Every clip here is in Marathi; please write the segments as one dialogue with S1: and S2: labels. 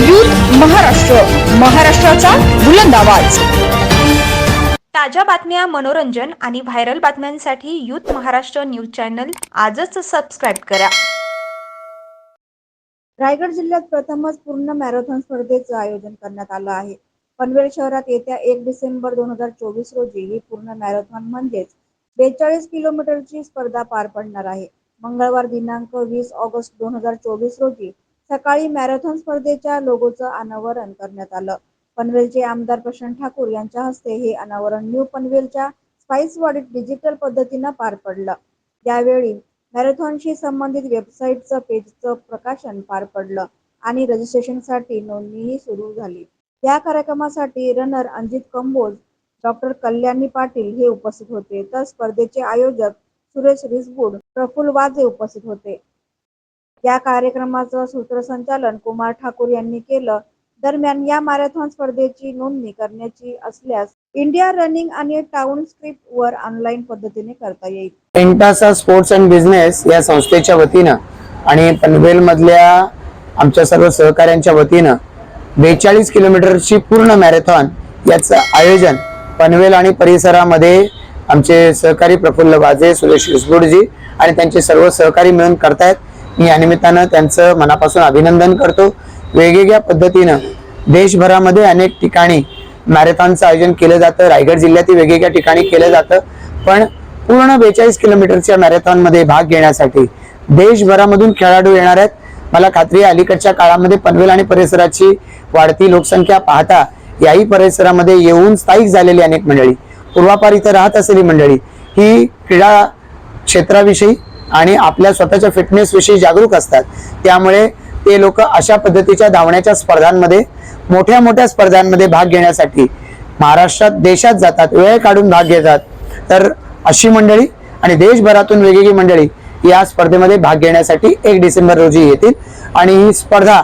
S1: युथ महाराष्ट्र महाराष्ट्राचा बुलंद आवाज.
S2: ताज्या बातम्या मनोरंजन आणि व्हायरल बातम्यांसाठी यूथ महाराष्ट्र न्यूज चॅनल आजच सबस्क्राईब करा.
S3: रायगड जिल्ह्यात प्रथमच पूर्ण मॅरेथॉन स्पर्धेचं आयोजन करण्यात आलं आहे. पनवेल शहरात येत्या एक डिसेंबर दोन हजार चोवीस रोजी ही पूर्ण मॅरेथॉन म्हणजेच बेचाळीस किलोमीटरची स्पर्धा पार पडणार आहे. मंगळवार दिनांक वीस ऑगस्ट दोन हजार चोवीस रोजी सकाळी मॅरेथॉन स्पर्धेच्या लोगोचं अनावरण करण्यात आलं. पनवेलचे आमदार प्रशांत ठाकूर यांच्या हस्ते हे अनावरण न्यू पनवेलच्या स्पाइस वाडीत डिजिटल पद्धतीनं पार पडलं. यावेळी मॅरेथॉनशी संबंधित वेबसाईटचं पेजचं प्रकाशन पार पडलं आणि रजिस्ट्रेशनसाठी नोंदणीही सुरू झाली. या कार्यक्रमासाठी रनर अंजित कंबोज डॉक्टर कल्याणी पाटील हे उपस्थित होते. तर स्पर्धेचे आयोजक सुरेश रिसबुड प्रफुल्ल वाजे उपस्थित होते. या कार्यक्रमाचं सूत्रसंचालन कुमार ठाकूर यांनी केलं. दरम्यान या मॅरेथॉन स्पर्धेची नोंदणी करण्याची असल्यास इंडिया रनिंग आणि टाउन स्क्रिप्ट वर ऑनलाईन पद्धतीने करता येईल.
S4: एंटासा स्पोर्ट्स अँड बिझनेस या संस्थेच्या वतीनं आणि पनवेल मधल्या आमच्या सर्व सहकाऱ्यांच्या वतीनं बेचाळीस किलोमीटरची पूर्ण मॅरेथॉन याचं आयोजन पनवेल आणि परिसरामध्ये आमचे सहकारी प्रफुल्ल वाजे सुरेश रिसबुडजी आणि त्यांचे सर्व सहकारी मिळून करतायत. मी या निमित्तानं त्यांचं मनापासून अभिनंदन करतो. वेगवेगळ्या पद्धतीनं देशभरामध्ये अनेक ठिकाणी मॅरेथॉनचं आयोजन केलं जातं. रायगड जिल्ह्यातील वेगवेगळ्या ठिकाणी केलं जातं. पण पूर्ण बेचाळीस किलोमीटरच्या मॅरेथॉनमध्ये भाग घेण्यासाठी देशभरामधून खेळाडू येणार आहेत. मला खात्री आहे अलीकडच्या काळामध्ये पनवेल आणि परिसराची वाढती लोकसंख्या पाहता याही परिसरामध्ये येऊन स्थायिक झालेली अनेक मंडळी. पूर्वापार इथं राहत असलेली मंडळी ही क्रीडा क्षेत्राविषयी आणि आपल्या स्वतःच्या फिटनेसविषयी जागरूक असतात. त्यामुळे ते लोक अशा पद्धतीच्या धावण्याच्या स्पर्धांमध्ये मोठ्या मोठ्या स्पर्धांमध्ये भाग घेण्यासाठी महाराष्ट्रात देशात जातात वेळ काढून भाग घेतात. तर अशी मंडळी आणि देशभरातून वेगवेगळी मंडळी या स्पर्धेमध्ये भाग घेण्यासाठी एक डिसेंबर रोजी येतील आणि ही स्पर्धा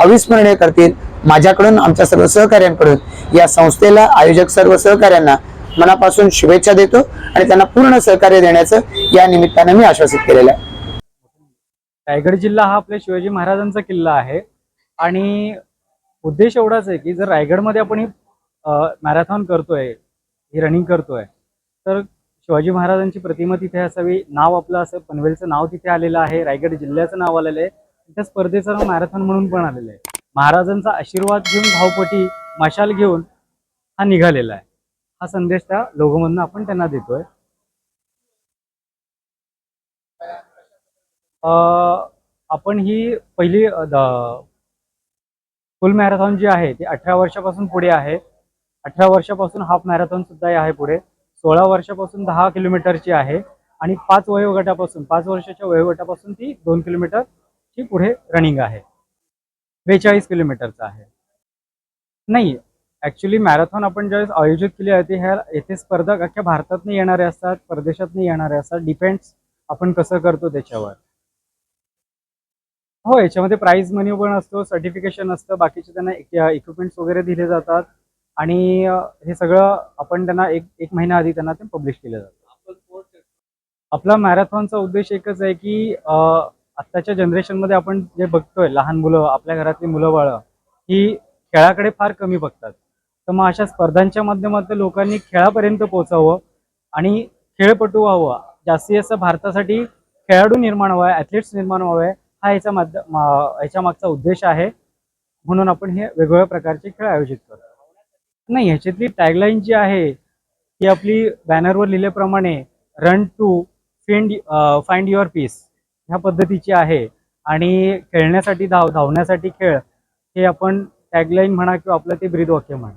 S4: अविस्मरणीय करतील. माझ्याकडून आमच्या सर्व सहकार्यांकडून या संस्थेला आयोजक सर्व सहकार्यांना मनापासून शुभेच्छा देतो आणि त्यांना पूर्ण सहकार्य देण्याचं या निमित्तानं मी आश्वासित केलेलं आहे.
S5: रायगड जिल्हा हा आपल्या शिवाजी महाराजांचा किल्ला आहे. आणि उद्देश एवढाच आहे की जर रायगडमध्ये आपण ही मॅरेथॉन करतोय ही रनिंग करतोय तर शिवाजी महाराजांची प्रतिमा तिथे असावी नाव आपलं असं पनवेलचं नाव तिथे आलेलं आहे रायगड जिल्ह्याचं नाव आलेलं आहे. त्या स्पर्धेचं नाव मॅरेथॉन म्हणून पण आलेलं आहे. महाराजांचा आशीर्वाद घेऊन धावपटी मशाल घेऊन हा निघालेला आहे. हा संदेश त्या लोगोमधनं आपण त्यांना देतोय. आपण ही पहिली फुल मॅरेथॉन जी आहे ती अठरा वर्षापासून पुढे आहे. अठरा वर्षापासून हाफ मॅरेथॉन सुद्धा आहे पुढे. सोळा वर्षापासून दहा किलोमीटरची आहे. आणि पाच वयोगटापासून पाच वर्षाच्या वयोगटापासून ती दोन किलोमीटरची पुढे रनिंग आहे. बेचाळीस किलोमीटरचं आहे. नाही ऍक्च्युली मॅरेथॉन आपण ज्यावेळेस आयोजित केली आहे ती ह्या येथे स्पर्धक अख्ख्या भारतातनं येणारे असतात परदेशातनं येणारे असतात. डिपेंड्स आपण कसं करतो त्याच्यावर. हो याच्यामध्ये प्राईज मनी पण असतो सर्टिफिकेशन असतं बाकीचे त्यांना इक्विपमेंट्स वगैरे दिले जातात. आणि हे सगळं आपण त्यांना एक एक महिना आधी त्यांना ते पब्लिश केलं जातं. आपला मॅरेथॉनचा उद्देश एकच आहे की आत्ताच्या जनरेशनमध्ये आपण जे बघतोय लहान मुलं आपल्या घरातली मुलं बाळं ही खेळाकडे फार कमी बघतात. तर मग अशा स्पर्धांच्या माध्यमातून लोकांनी खेळापर्यंत पोहोचावं आणि खेळपटू व्हावं. जास्तीत जास्त भारतासाठी खेळाडू निर्माण व्हावे ॲथलीट्स निर्माण व्हावे हा याचा माध्य याच्या मागचा उद्देश आहे. म्हणून आपण हे वेगवेगळ्या प्रकारचे खेळ आयोजित करतो. नाही ह्याच्यातली टॅगलाईन जी आहे ती आपली बॅनरवर लिहिल्याप्रमाणे run to find find your peace ह्या पद्धतीची आहे. आणि खेळण्यासाठी धाव धावण्यासाठी खेळ हे आपण टॅगलाईन म्हणा किंवा आपलं ते ब्रीदवाक्य म्हणा.